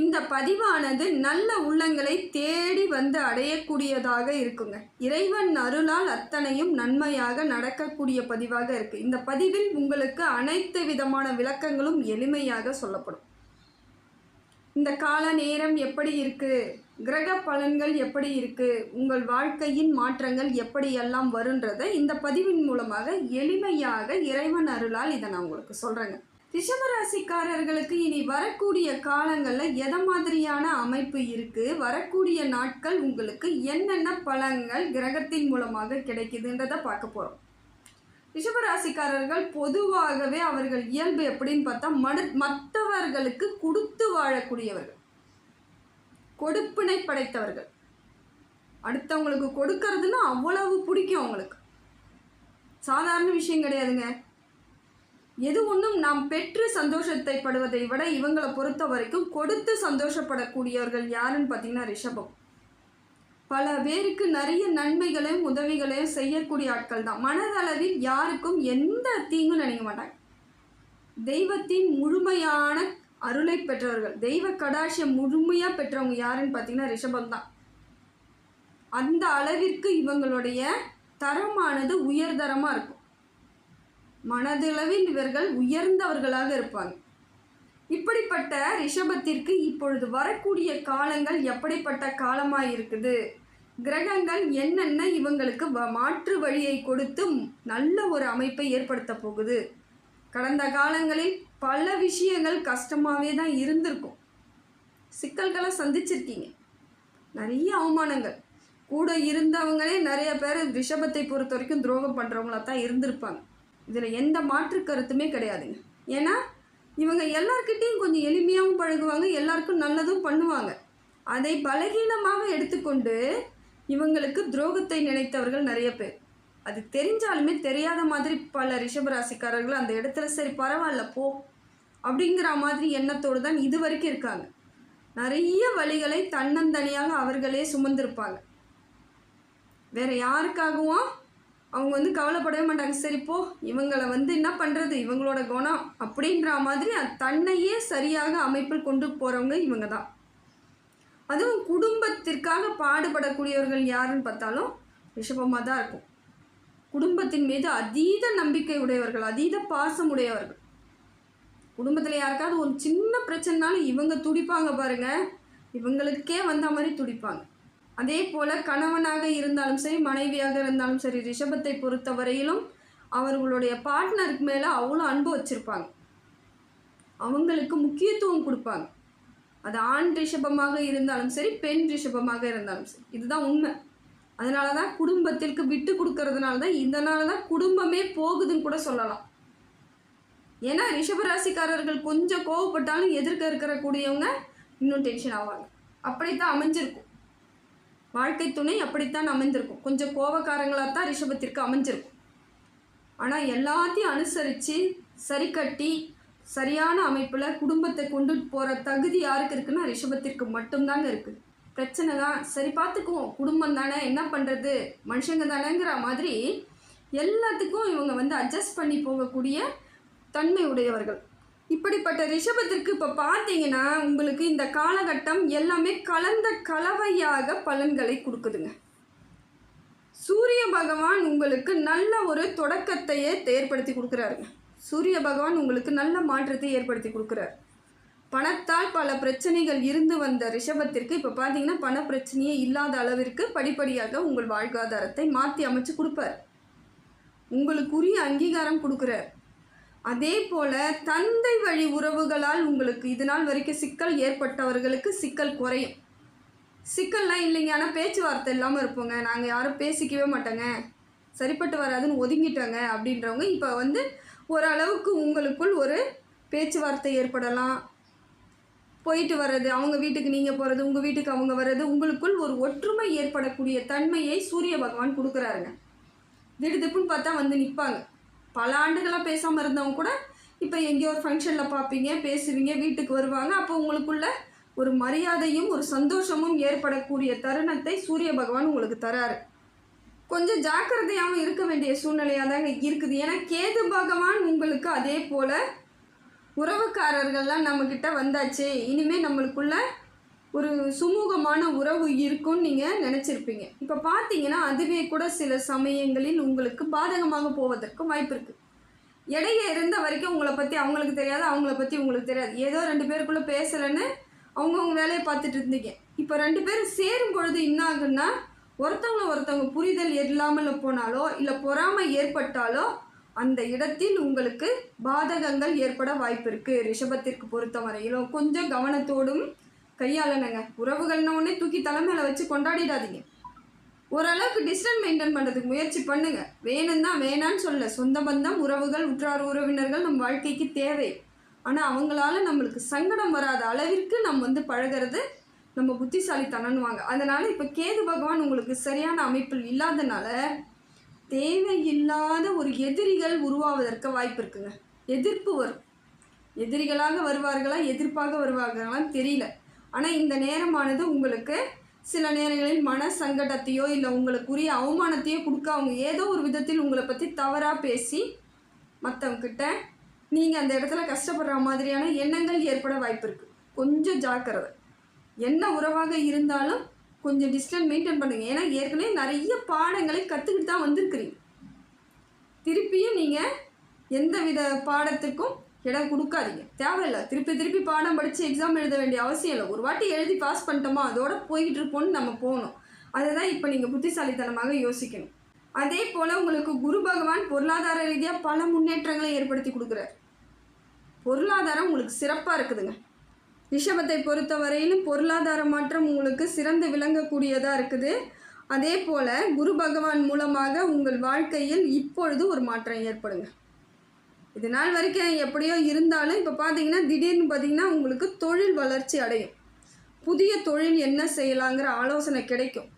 இந்த பதிவானது நல்ல உள்ளங்களை தேடி வந்து அடையக்கூடியதாக இருக்குங்க. இறைவன் அருளால் அத்தனையும் நன்மையாக நடக்கக்கூடிய பதிவாக இருக்கு. இந்த பதிவில் உங்களுக்கு அனைத்து விதமான விளக்கங்களும் எளிமையாக சொல்லப்படும். இந்த கால நேரம் எப்படி இருக்கு? கிரக பலன்கள் எப்படி இருக்கு? உங்கள் வாழ்க்கையின் மாற்றங்கள் எப்படியெல்லாம் வருன்றதை இந்த பதிவின் மூலமாக எளிமையாக இறைவன் அருளால் இதை நான் உங்களுக்கு சொல்கிறேங்க ரிஷபராசிக்காரர்களுக்கு இனி வரக்கூடிய காலங்களில் எதை மாதிரியான அமைப்பு இருக்குது வரக்கூடிய நாட்கள் உங்களுக்கு என்னென்ன பலன்கள் கிரகத்தின் மூலமாக கிடைக்குதுன்றதை பார்க்க போகிறோம் ரிஷபராசிக்காரர்கள் பொதுவாகவே அவர்கள் இயல்பு எப்படின்னு பார்த்தா மடு மற்றவர்களுக்கு கொடுத்து வாழக்கூடியவர்கள். கொடுப்பினை படைத்தவர்கள். அடுத்தவங்களுக்கு கொடுக்கறதுன்னா அவ்வளவு பிடிக்கும் அவங்களுக்கு. சாதாரண விஷயம் கிடையாதுங்க. எது ஒன்றும் நாம் பெற்று சந்தோஷத்தை படுவதை விட இவங்களை பொறுத்த வரைக்கும் கொடுத்து சந்தோஷப்படக்கூடியவர்கள் யாருன்னு பார்த்தீங்கன்னா ரிஷபம். பல பேருக்கு நிறைய நன்மைகளையும் உதவிகளையும் செய்யக்கூடிய ஆட்கள் தான். மனதளவில் யாருக்கும் எந்த தீங்கும் நினைக்க மாட்டாங்க. தெய்வத்தின் முழுமையான அருளை பெற்றவர்கள் தெய்வ கடாட்சியம் முழுமையாக பெற்றவங்க யாருன்னு பார்த்தீங்கன்னா ரிஷபம் தான். அந்த அளவிற்கு இவங்களுடைய தரமானது உயர்தரமாக இருக்கும். மனதளவில் இவர்கள் உயர்ந்தவர்களாக இருப்பாங்க. இப்படிப்பட்ட ரிஷபத்திற்கு இப்பொழுது வரக்கூடிய காலங்கள் எப்படிப்பட்ட காலமாக இருக்குது? கிரகங்கள் என்னென்ன இவங்களுக்கு வ- மாற்று வழியை கொடுத்தும் நல்ல ஒரு அமைப்பை ஏற்படுத்த போகுது? கடந்த காலங்களில் பல விஷயங்கள் கஷ்டமாகவே தான் இருந்திருக்கும். சிக்கல்களை சந்திச்சிருக்கீங்க. நிறைய அவமானங்கள். கூட இருந்தவங்களே நிறைய பேர் ரிஷபத்தை பொறுத்த வரைக்கும் துரோகம் பண்ணுறவங்களா தான் இருந்திருப்பாங்க. இதில் எந்த மாற்று கருத்துமே கிடையாதுங்க. ஏன்னா இவங்க எல்லார்கிட்டேயும் கொஞ்சம் எளிமையாகவும் பழகுவாங்க எல்லாருக்கும் நல்லதும் பண்ணுவாங்க. அதை பலகீனமாக எடுத்துக்கொண்டு இவங்களுக்கு துரோகத்தை நினைத்தவர்கள் நிறைய பேர். அது தெரிஞ்சாலுமே தெரியாத மாதிரி பல ரிஷபராசிக்காரர்கள் அந்த இடத்துல சரி பரவாயில்ல போ. அப்படிங்கிற மாதிரி எண்ணத்தோடு தான் இது வரைக்கும் இருக்காங்க. நிறைய வழிகளை தன்னந்தனியாக அவர்களே சுமந்திருப்பாங்க. வேற யாருக்காகவும் அவங்க வந்து கவலைப்படவே மாட்டாங்க. சரி போ. இவங்களை வந்து என்ன பண்ணுறது இவங்களோட குணம் அப்படின்ற மாதிரி தன்னையே சரியாக அமைப்பில் கொண்டு போகிறவங்க இவங்க தான் அதுவும் குடும்பத்திற்காக பாடுபடக்கூடியவர்கள் யாருன்னு பார்த்தாலும் ரிஷபமாக தான் இருக்கும். குடும்பத்தின் மீது அதீத நம்பிக்கை உடையவர்கள் அதீத பாசம் உடையவர்கள். குடும்பத்தில் யாருக்காவது ஒரு சின்ன பிரச்சனைனாலும் இவங்க துடிப்பாங்க பாருங்கள் இவங்களுக்கே வந்த மாதிரி துடிப்பாங்க. அதே போல் கணவனாக இருந்தாலும் சரி மனைவியாக இருந்தாலும் சரி ரிஷபத்தை பொறுத்த வரையிலும் அவர்களுடைய பார்ட்னருக்கு மேலே அவ்வளோ அன்பு வச்சுருப்பாங்க. அவங்களுக்கு முக்கியத்துவம் கொடுப்பாங்க. அது ஆண் ரிஷபமாக இருந்தாலும் சரி பெண் ரிஷபமாக இருந்தாலும் சரி இதுதான் உண்மை. அதனால தான் குடும்பத்திற்கு விட்டு கொடுக்கறதுனால தான் இதனால தான் குடும்பமே போகுதுன்னு கூட சொல்லலாம். ஏன்னா ரிஷபராசிக்காரர்கள் கொஞ்சம் கோவப்பட்டாலும் எதிர்க்க இருக்கிற கூடியவங்க இன்னும் டென்ஷன் ஆவாங்க. அப்படித்தான் அமைஞ்சிருக்கும். வாழ்க்கை துணை அப்படித்தான் அமைந்திருக்கும். கொஞ்சம் கோவக்காரங்களாக தான் ரிஷபத்திற்கு அமைஞ்சிருக்கும். ஆனால் எல்லாத்தையும் அனுசரித்து சரி கட்டி சரியான அமைப்பில் குடும்பத்தை கொண்டு போகிற தகுதி யாருக்கு இருக்குன்னா ரிஷபத்திற்கு மட்டும்தாங்க இருக்குது பிரச்சனை தான். சரி பார்த்துக்குவோம் குடும்பம் தானே என்ன பண்ணுறது மனுஷங்க தானேங்கிற மாதிரி எல்லாத்துக்கும் இவங்க வந்து அட்ஜஸ்ட் பண்ணி போகக்கூடிய தன்மை உடையவர்கள். இப்படிப்பட்ட ரிஷபத்திற்கு இப்போ பார்த்தீங்கன்னா உங்களுக்கு இந்த காலகட்டம் எல்லாமே கலந்த கலவையாக பலன்களை கொடுக்குதுங்க. சூரிய பகவான் உங்களுக்கு நல்ல ஒரு தொடக்கத்தையே ஏற்படுத்தி கொடுக்குறாருங்க. சூரிய பகவான் உங்களுக்கு நல்ல மாற்றத்தை ஏற்படுத்தி கொடுக்குறாரு. பணத்தால் பல பிரச்சனைகள் இருந்து வந்த ரிஷபத்திற்கு இப்போ பார்த்தீங்கன்னா பண பிரச்சனையே இல்லாத அளவிற்கு படிப்படியாக உங்கள் வாழ்வாதாரத்தை மாற்றி அமைச்சு கொடுப்பார். உங்களுக்குரிய அங்கீகாரம் கொடுக்குறார். அதே போல் தந்தை வழி உறவுகளால் உங்களுக்கு இது நாள் வரைக்கும் சிக்கல் ஏற்பட்டவர்களுக்கு சிக்கல் குறையும். சிக்கல்லாம் இல்லைங்க. ஆனால் பேச்சுவார்த்தை இல்லாமல் இருப்போங்க. நாங்கள் யாரும் பேசிக்கவே மாட்டோங்க. சரிப்பட்டு வராதுன்னு ஒதுங்கிட்டோங்க அப்படின்றவங்க இப்போ வந்து ஓரளவுக்கு உங்களுக்குள் ஒரு பேச்சுவார்த்தை ஏற்படலாம். போயிட்டு வர்றது அவங்க வீட்டுக்கு நீங்கள் போகிறது உங்கள் வீட்டுக்கு அவங்க வர்றது உங்களுக்குள் ஒரு ஒற்றுமை ஏற்படக்கூடிய தன்மையை சூரிய பகவான் கொடுக்குறாருங்க. திடுதிப்புன்னு பார்த்தா வந்து நிற்பாங்க பல ஆண்டுகளாக பேசாமல் இருந்தவங்க கூட இப்போ எங்கேயோ ஒரு ஃபங்க்ஷனில் பார்ப்பீங்க பேசுவீங்க வீட்டுக்கு வருவாங்க. அப்போ உங்களுக்குள்ள ஒரு மரியாதையும் ஒரு சந்தோஷமும் ஏற்படக்கூடிய தருணத்தை சூரிய பகவான் உங்களுக்கு தராரு. கொஞ்சம் ஜாக்கிரதையாகவும் இருக்க வேண்டிய சூழ்நிலையாக தாங்க இருக்குது. ஏன்னா கேது பகவான் உங்களுக்கு அதே போல் உறவுக்காரர்கள்லாம் நம்மக்கிட்ட வந்தாச்சு. இனிமேல் நம்மளுக்குள்ள ஒரு சுமூகமான உறவு இருக்கும்னு நீங்கள் நினச்சிருப்பீங்க. இப்போ பார்த்தீங்கன்னா அதுவே கூட சில சமயங்களில் உங்களுக்கு பாதகமாக போவதற்கும் வாய்ப்பு இருக்குது இடையே இருந்த வரைக்கும் உங்களை பற்றி அவங்களுக்கு தெரியாது அவங்கள பற்றி உங்களுக்கு தெரியாது. ஏதோ ரெண்டு பேருக்குள்ளே பேசலைன்னு அவங்கவுங்க வேலையை பார்த்துட்டு இருந்தீங்க. இப்போ ரெண்டு பேரும் சேரும் பொழுது என்ன ஆகுன்னா ஒருத்தவங்க ஒருத்தவங்க புரிதல் இல்லாமல் போனாலோ இல்லை பொறாமை ஏற்பட்டாலோ அந்த இடத்தில் உங்களுக்கு பாதகங்கள் ஏற்பட வாய்ப்பு இருக்குது ரிஷபத்திற்கு பொறுத்த வரையிலும் கொஞ்சம் கவனத்தோடும் கையாளணுங்க உறவுகள்னு உடனே தூக்கி தலைமையில வச்சு கொண்டாடிடாதீங்க. ஓரளவுக்கு டிஸ்டன்ஸ் மெயின்டைன் பண்ணுறதுக்கு முயற்சி பண்ணுங்க. வேணும்னா வேணான்னு சொல்ல. சொந்த பந்தம் உறவுகள் உற்றார் உறவினர்கள் நம்ம வாழ்க்கைக்கு தேவை. ஆனால் அவங்களால நம்மளுக்கு சங்கடம் வராத அளவிற்கு நம்ம வந்து பழகிறது நம்ம புத்திசாலித்தனம்னுவாங்க. அதனால் இப்போ கேது பகவான் உங்களுக்கு சரியான அமைப்பில் இல்லாதனால தேவையில்லாத ஒரு எதிரிகள் உருவாவதற்கு வாய்ப்பு இருக்குங்க. எதிர்ப்பு வரும். எதிரிகளாக வருவார்களா எதிர்ப்பாக வருவார்களான்னு தெரியல. ஆனால் இந்த நேரமானது உங்களுக்கு சில நேரங்களில் மன சங்கடத்தையோ இல்லை உங்களுக்குரிய அவமானத்தையோ கொடுக்க அவங்க ஏதோ ஒரு விதத்தில் உங்களை பற்றி தவறாக பேசி மற்றவங்கிட்ட நீங்கள் அந்த இடத்துல கஷ்டப்படுற மாதிரியான எண்ணங்கள் ஏற்பட வாய்ப்பு இருக்குது கொஞ்சம் ஜாக்கிரதை. என்ன உறவாக இருந்தாலும் கொஞ்சம் டிஸ்டன்ஸ் மெயின்டைன் பண்ணுங்கள் ஏன்னா ஏற்கனவே நிறைய பாடங்களை கற்றுக்கிட்டு தான் வந்திருக்கிறீங்க. திருப்பியும் நீங்கள் எந்த வித பாடத்துக்கும் இடம் கொடுக்காதீங்க. தேவையில்லை. திருப்பி திருப்பி பாடம் படித்து எக்ஸாம் எழுத வேண்டிய அவசியம் இல்லை. ஒரு வாட்டி எழுதி பாஸ் பண்ணிட்டோமா அதோட போய்கிட்டு இருப்போம்னு நம்ம போகணும். அதை தான் இப்போ நீங்கள் புத்திசாலித்தனமாக யோசிக்கணும். அதே போல் உங்களுக்கு குரு பகவான் பொருளாதார ரீதியாக பல முன்னேற்றங்களை ஏற்படுத்தி கொடுக்குறார். பொருளாதாரம் உங்களுக்கு சிறப்பாக இருக்குதுங்க. ரிஷபத்தை பொறுத்த வரையிலும் பொருளாதார மாற்றம் உங்களுக்கு சிறந்து விளங்கக்கூடியதாக இருக்குது. அதே போல் குரு பகவான் மூலமாக உங்கள் வாழ்க்கையில் இப்பொழுது ஒரு மாற்றம் ஏற்படுங்க. இது நாள் வரைக்கும் எப்படியோ இருந்தாலும் இப்போ பார்த்தீங்கன்னா திடீர்னு பார்த்தீங்கன்னா உங்களுக்கு தொழில் வளர்ச்சி அடையும். புதிய தொழில் என்ன செய்யலாங்கிற ஆலோசனை கிடைக்கும்.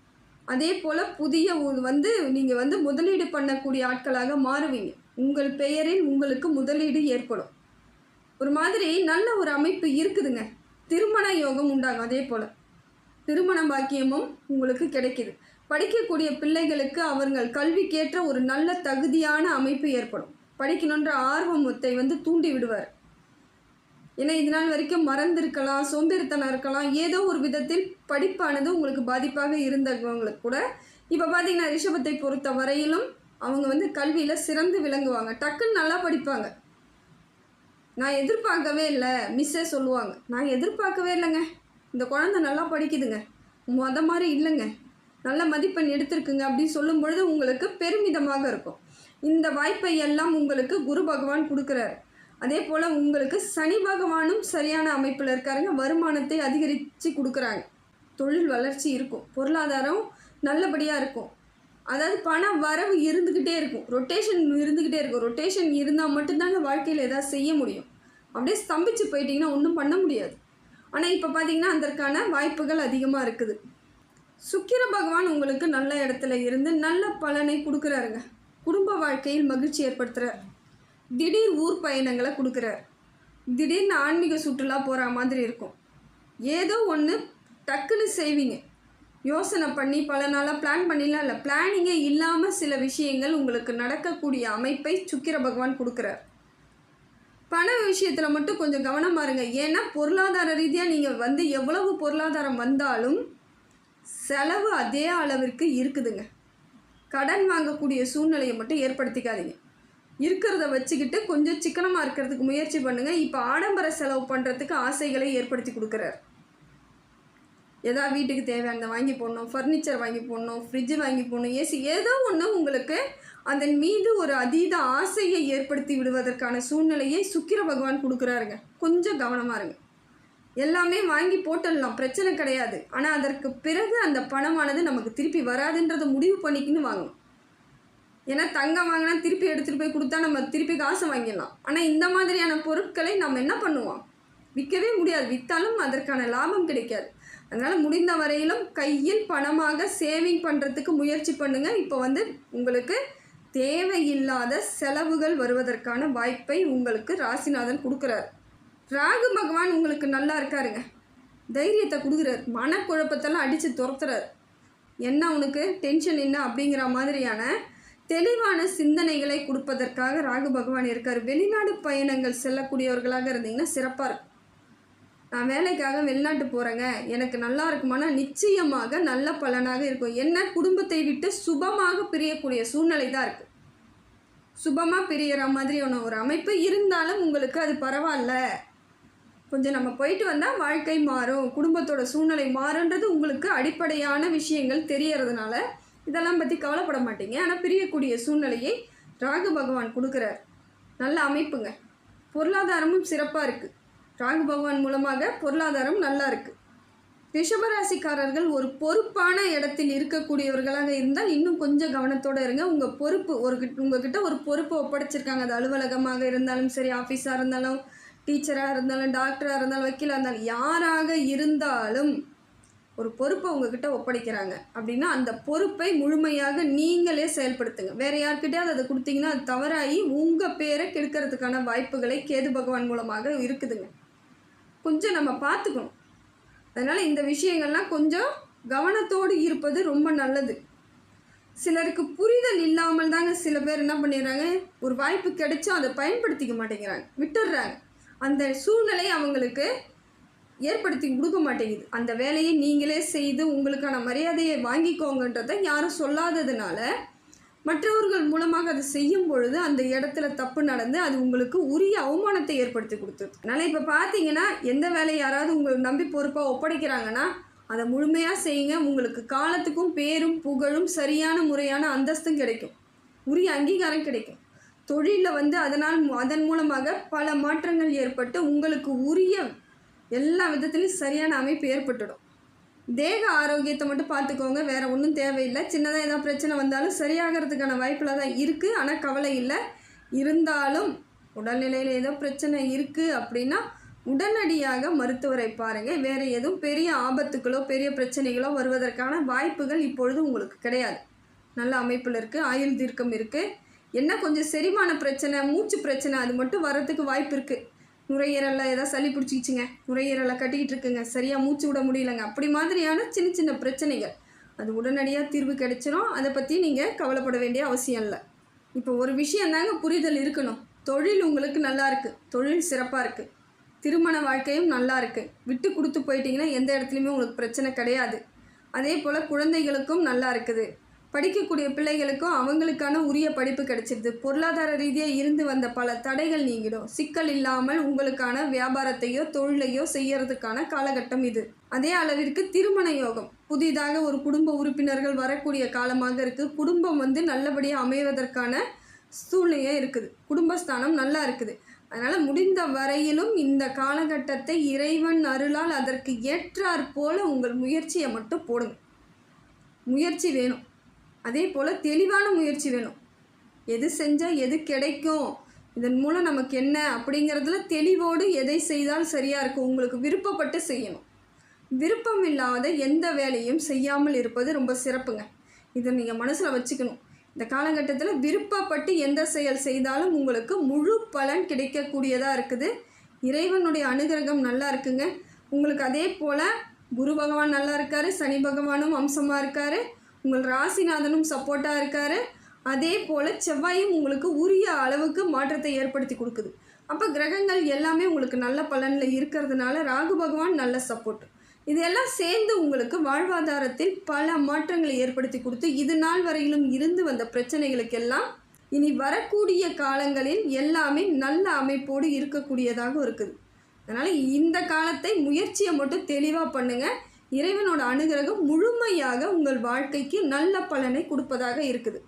அதே போல் புதிய ஒரு வந்து நீங்கள் வந்து முதலீடு பண்ணக்கூடிய ஆட்களாக மாறுவீங்க. உங்கள் பெயரில் உங்களுக்கு முதலீடு ஏற்படும். ஒரு மாதிரி நல்ல ஒரு அமைப்பு இருக்குதுங்க. திருமண யோகம் உண்டாகும் அதே போல். திருமண பாக்கியமும் உங்களுக்கு கிடைக்கிது. படிக்கக்கூடிய பிள்ளைகளுக்கு அவர்கள் கல்விக்கேற்ற ஒரு நல்ல தகுதியான அமைப்பு ஏற்படும். படிக்கணுன்ற ஆர்வத்தை வந்து தூண்டி விடுவார். ஏன்னா இது நாள் வரைக்கும் மறந்திருக்கலாம் சோம்பேறித்தனம் இருக்கலாம் ஏதோ ஒரு விதத்தில் படிப்பானது உங்களுக்கு பாதிப்பாக இருந்தவங்களுக்கு கூட. இப்போ பார்த்தீங்கன்னா ரிஷபத்தை பொறுத்த வரையிலும் அவங்க வந்து கல்வியில் சிறந்து விளங்குவாங்க. டக்குன்னு நல்லா படிப்பாங்க. நான் எதிர்பார்க்கவே இல்லை மிஸ்ஸே சொல்லுவாங்க. நான் எதிர்பார்க்கவே இல்லைங்க. இந்த குழந்தை நல்லா படிக்குதுங்க. மொத மாதிரி இல்லைங்க. நல்ல மதிப்பெண் எடுத்திருக்குங்க அப்படின்னு சொல்லும் பொழுது உங்களுக்கு பெருமிதமாக இருக்கும். இந்த வாய்ப்பை எல்லாம் உங்களுக்கு குரு பகவான் கொடுக்குறாரு. அதே போல் உங்களுக்கு சனி பகவானும் சரியான அமைப்பில் இருக்காருங்க. வருமானத்தை அதிகரித்து கொடுக்குறாங்க. தொழில் வளர்ச்சி இருக்கும். பொருளாதாரம் நல்லபடியாக இருக்கும். அதாவது பண வரவு இருந்துக்கிட்டே இருக்கும். ரொட்டேஷன் இருந்துக்கிட்டே இருக்கும். ரொட்டேஷன் இருந்தால் மட்டும்தாங்க வாழ்க்கையில் ஏதாவது செய்ய முடியும். அப்படியே ஸ்தம்பிச்சு போயிட்டிங்கன்னா ஒன்றும் பண்ண முடியாது. ஆனால் இப்போ பார்த்தீங்கன்னா அதற்கான வாய்ப்புகள் அதிகமாக இருக்குது. சுக்கிர பகவான் உங்களுக்கு நல்ல இடத்துல இருந்து நல்ல பலனை கொடுக்குறாருங்க. குடும்ப வாழ்க்கையில் மகிழ்ச்சி ஏற்படுத்துகிறார் திடீர் ஊர் பயணங்களை கொடுக்குறார் திடீர்னு ஆன்மீக சுற்றுலா போகிற மாதிரி இருக்கும். ஏதோ ஒன்று டக்குன்னு செய்வீங்க. யோசனை பண்ணி பல நாளாக பிளான் பண்ணிலாம் இல்லை. பிளானிங்கே இல்லாமல் சில விஷயங்கள் உங்களுக்கு நடக்கக்கூடிய அமைப்பை சுக்கிர பகவான் கொடுக்குறார் பண விஷயத்தில் மட்டும் கொஞ்சம் கவனமாக இருங்க. ஏன்னா பொருளாதார ரீதியாக நீங்கள் வந்து எவ்வளவு பொருளாதாரம் வந்தாலும் செலவு அதே அளவிற்கு இருக்குதுங்க. கடன் வாங்கக்கூடிய சூழ்நிலையை மட்டும் ஏற்படுத்திக்காதீங்க. இருக்கிறத வச்சுக்கிட்டு கொஞ்சம் சிக்கனமாக இருக்கிறதுக்கு முயற்சி பண்ணுங்கள் இப்போ ஆடம்பர செலவு பண்ணுறதுக்கு ஆசைகளை ஏற்படுத்தி கொடுக்குறார். எதா வீட்டுக்கு தேவையானதை வாங்கி போடணும் ஃபர்னிச்சர் வாங்கி போடணும் ஃப்ரிட்ஜு வாங்கி போடணும் ஏசி ஏதோ ஒன்று உங்களுக்கு அதன் மீது ஒரு அதீத ஆசையை ஏற்படுத்தி விடுவதற்கான சூழ்நிலையை சுக்கிர பகவான் கொடுக்குறாருங்க. கொஞ்சம் கவனமாக இருங்க. எல்லாமே வாங்கி போட்டுடலாம் பிரச்சனை கிடையாது. ஆனால் அதற்கு பிறகு அந்த பணமானது நமக்கு திருப்பி வராதுன்றதை முடிவு பண்ணிக்கின்னு வாங்கணும். ஏன்னா தங்கம் வாங்கினா திருப்பி எடுத்துகிட்டு போய் கொடுத்தா நம்ம திருப்பி காசு வாங்கிடலாம். ஆனால் இந்த மாதிரியான பொருட்களை நம்ம என்ன பண்ணுவோம்? விற்கவே முடியாது. விற்றாலும் அதற்கான லாபம் கிடைக்காது. அதனால் முடிந்த வரையிலும் கையில் பணமாக சேவிங் பண்ணுறதுக்கு முயற்சி பண்ணுங்கள் இப்போ வந்து உங்களுக்கு தேவையில்லாத செலவுகள் வருவதற்கான வாய்ப்பை உங்களுக்கு ராசிநாதன் கொடுக்குறாரு. ராகு பகவான் உங்களுக்கு நல்லா இருக்காருங்க. தைரியத்தை கொடுக்குறாரு. மனக்குழப்பத்தெல்லாம் அடித்து துரத்துறார். என்ன உனக்கு? டென்ஷன் என்ன? அப்படிங்கிற மாதிரியான தெளிவான சிந்தனைகளை கொடுப்பதற்காக ராகு பகவான் இருக்கார். வெளிநாடு பயணங்கள் செல்லக்கூடியவர்களாக இருந்தீங்கன்னா சிறப்பாக இருக்கும். நான் வேலைக்காக வெளிநாட்டு போகிறேங்க எனக்கு நல்லா இருக்குமானா நிச்சயமாக நல்ல பலனாக இருக்கும். என்ன? குடும்பத்தை விட்டு சுபமாக பிரியக்கூடிய சூழ்நிலை தான் இருக்குது சுபமாக பிரியற மாதிரியான ஒரு அமைப்பு இருந்தாலும் உங்களுக்கு அது பரவாயில்ல. கொஞ்சம் நம்ம போயிட்டு வந்தால் வாழ்க்கை மாறும் குடும்பத்தோட சூழ்நிலை மாறுன்றது உங்களுக்கு அடிப்படையான விஷயங்கள் தெரியறதுனால இதெல்லாம் பற்றி கவலைப்பட மாட்டீங்க. ஆனால் பிரியக்கூடிய சூழ்நிலையை ராகு பகவான் கொடுக்குறார். நல்ல அமைப்புங்க. பொருளாதாரமும் சிறப்பாக இருக்குது ராகு பகவான் மூலமாக பொருளாதாரம் நல்லா இருக்குது ரிஷபராசிக்காரர்கள் ஒரு பொறுப்பான இடத்தில் இருக்கக்கூடியவர்களாக இருந்தால் இன்னும் கொஞ்சம் கவனத்தோடு இருங்க. உங்கள் பொறுப்பு ஒரு கிட்ட உங்ககிட்ட ஒரு பொறுப்பை ஒப்படைச்சிருக்காங்க. அது அலுவலகமாக இருந்தாலும் சரி ஆஃபீஸாக இருந்தாலும் டீச்சராக இருந்தாலும் டாக்டராக இருந்தாலும் வக்கீலாக இருந்தாலும் யாராக இருந்தாலும் ஒரு பொறுப்பை உங்ககிட்ட ஒப்படைக்கிறாங்க. அப்படின்னா அந்த பொறுப்பை முழுமையாக நீங்களே செயல்படுத்துங்க. வேறு யார்கிட்டயாவது அதை கொடுத்தீங்கன்னா அது தவறாகி உங்கள் பேரை கெடுக்கிறதுக்கான வாய்ப்புகளை கேது பகவான் மூலமாக இருக்குதுங்க. கொஞ்சம் நம்ம பார்த்துக்கணும். அதனால் இந்த விஷயங்கள்லாம் கொஞ்சம் கவனத்தோடு இருப்பது ரொம்ப நல்லது. சிலருக்கு புரிதல் இல்லாமல் தாங்க சில பேர் என்ன பண்ணிடுறாங்க? ஒரு வாய்ப்பு கிடைச்சா அதை பயன்படுத்திக்க மாட்டேங்கிறாங்க. விட்டுடுறாங்க. அந்த சூழ்நிலை அவங்களுக்கு ஏற்படுத்தி கொடுக்க மாட்டேங்குது. அந்த வேலையை நீங்களே செய்து உங்களுக்கான மரியாதையை வாங்கிக்கோங்கன்றதை யாரும் சொல்லாததுனால மற்றவர்கள் மூலமாக அதை செய்யும் பொழுது அந்த இடத்துல தப்பு நடந்து அது உங்களுக்கு உரிய அவமானத்தை ஏற்படுத்தி கொடுத்துருது அதனால் இப்போ பார்த்தீங்கன்னா எந்த வேலையை யாராவது உங்களை நம்பி பொறுப்பாக ஒப்படைக்கிறாங்கன்னா அதை முழுமையாக செய்யுங்க. உங்களுக்கு காலத்துக்கும் பேரும் புகழும் சரியான முறையான அந்தஸ்தும் கிடைக்கும். உரிய அங்கீகாரம் கிடைக்கும். தொழிலில் வந்து அதனால் அதன் மூலமாக பல மாற்றங்கள் ஏற்பட்டு உங்களுக்கு உரிய எல்லா விதத்துலேயும் சரியான அமைப்பு ஏற்பட்டுடும். தேக ஆரோக்கியத்தை மட்டும் பார்த்துக்கோங்க வேறு ஒன்றும் தேவையில்லை. சின்னதாக ஏதாவது பிரச்சனை வந்தாலும் சரியாகிறதுக்கான வாய்ப்பில் தான் இருக்குது ஆனால் கவலை இல்லை. இருந்தாலும் உடல்நிலையில் ஏதோ பிரச்சனை இருக்குது அப்படின்னா உடனடியாக மருத்துவரை பாருங்கள் வேறு எதுவும் பெரிய ஆபத்துக்களோ பெரிய பிரச்சனைகளோ வருவதற்கான வாய்ப்புகள் இப்பொழுது உங்களுக்கு கிடையாது. நல்ல அமைப்பில் இருக்குது ஆயுள் தீர்க்கம் இருக்குது என்ன கொஞ்சம் செரிமான பிரச்சனை மூச்சு பிரச்சனை அது மட்டும் வர்றதுக்கு வாய்ப்பு இருக்குது நுரையீரலில் ஏதாவது சளி பிடிச்சிக்கிச்சுங்க நுரையீரலை கட்டிக்கிட்டு இருக்குங்க. சரியாக மூச்சு விட முடியலங்க. அப்படி மாதிரியான சின்ன சின்ன பிரச்சனைகள். அது உடனடியாக தீர்வு கிடைச்சிரும். அதை பற்றி நீங்கள் கவலைப்பட வேண்டிய அவசியம் இல்லை. இப்போ ஒரு விஷயம் தாங்க புரிதல் இருக்கணும். தொழில் உங்களுக்கு நல்லா இருக்குது தொழில் சிறப்பாக இருக்குது திருமண வாழ்க்கையும் நல்லா இருக்குது விட்டு கொடுத்து போயிட்டீங்கன்னா எந்த இடத்துலையுமே உங்களுக்கு பிரச்சனை கிடையாது. அதே போல் குழந்தைகளுக்கும் நல்லா இருக்குது. படிக்கக்கூடிய பிள்ளைகளுக்கும் அவங்களுக்கான உரிய படிப்பு கிடைச்சிருது. பொருளாதார ரீதியாக இருந்து வந்த பல தடைகள் நீங்கிடும். சிக்கல் இல்லாமல் உங்களுக்கான வியாபாரத்தையோ தொழிலையோ செய்யறதுக்கான காலகட்டம் இது. அதே அளவிற்கு திருமண யோகம். புதிதாக ஒரு குடும்ப உறுப்பினர்கள் வரக்கூடிய காலமாக இருக்குது குடும்பம் வந்து நல்லபடியாக அமைவதற்கான சூழ்நிலையாக இருக்குது. குடும்பஸ்தானம் நல்லா இருக்குது. அதனால் முடிந்த வரையிலும் இந்த காலகட்டத்தை இறைவன் அருளால் அதற்கு ஏற்றாற்போல் உங்கள் முயற்சியை மட்டும் போடுங்க. முயற்சி வேணும். அதே போல் தெளிவான முயற்சி வேணும். எது செஞ்சால் எது கிடைக்கும் இதன் மூலம் நமக்கு என்ன அப்படிங்கிறதுல தெளிவோடு எதை செய்தால் சரியாக இருக்கும் உங்களுக்கு விருப்பப்பட்டு செய்யணும். விருப்பம் இல்லாத எந்த வேலையும் செய்யாமல் இருப்பது ரொம்ப சிறப்புங்க. இதை நீங்கள் மனசில் வச்சுக்கணும். இந்த காலகட்டத்தில் விருப்பப்பட்டு எந்த செயல் செய்தாலும் உங்களுக்கு முழு பலன் கிடைக்கக்கூடியதாக இருக்குது. இறைவனுடைய அனுகிரகம் நல்லா இருக்குங்க. உங்களுக்கு அதே போல் குரு பகவான் நல்லா இருக்காரு சனி பகவானும் அம்சமாக இருக்காரு. உங்கள் ராசிநாதனும் சப்போர்ட்டாக இருக்கார். அதே போல் செவ்வாயும் உங்களுக்கு உரிய அளவுக்கு மாற்றத்தை ஏற்படுத்தி கொடுக்குது. அப்போ கிரகங்கள் எல்லாமே உங்களுக்கு நல்ல பலனில் இருக்கிறதுனால ராகு பகவான் நல்ல சப்போர்ட் இதெல்லாம் சேர்ந்து உங்களுக்கு வாழ்வாதாரத்தில் பல மாற்றங்களை ஏற்படுத்தி கொடுத்து இது நாள் வரையிலும் இருந்து வந்த பிரச்சனைகளுக்கெல்லாம் இனி வரக்கூடிய காலங்களில் எல்லாமே நல்ல அமைப்போடு இருக்கக்கூடியதாக இருக்குது. அதனால் இந்த காலத்தை முயற்சியை மட்டும் தெளிவாக பண்ணுங்கள் இறைவனோட அனுகிரகம் முழுமையாக உங்கள் வாழ்க்கைக்கு நல்ல பலனை கொடுப்பதாக இருக்குது.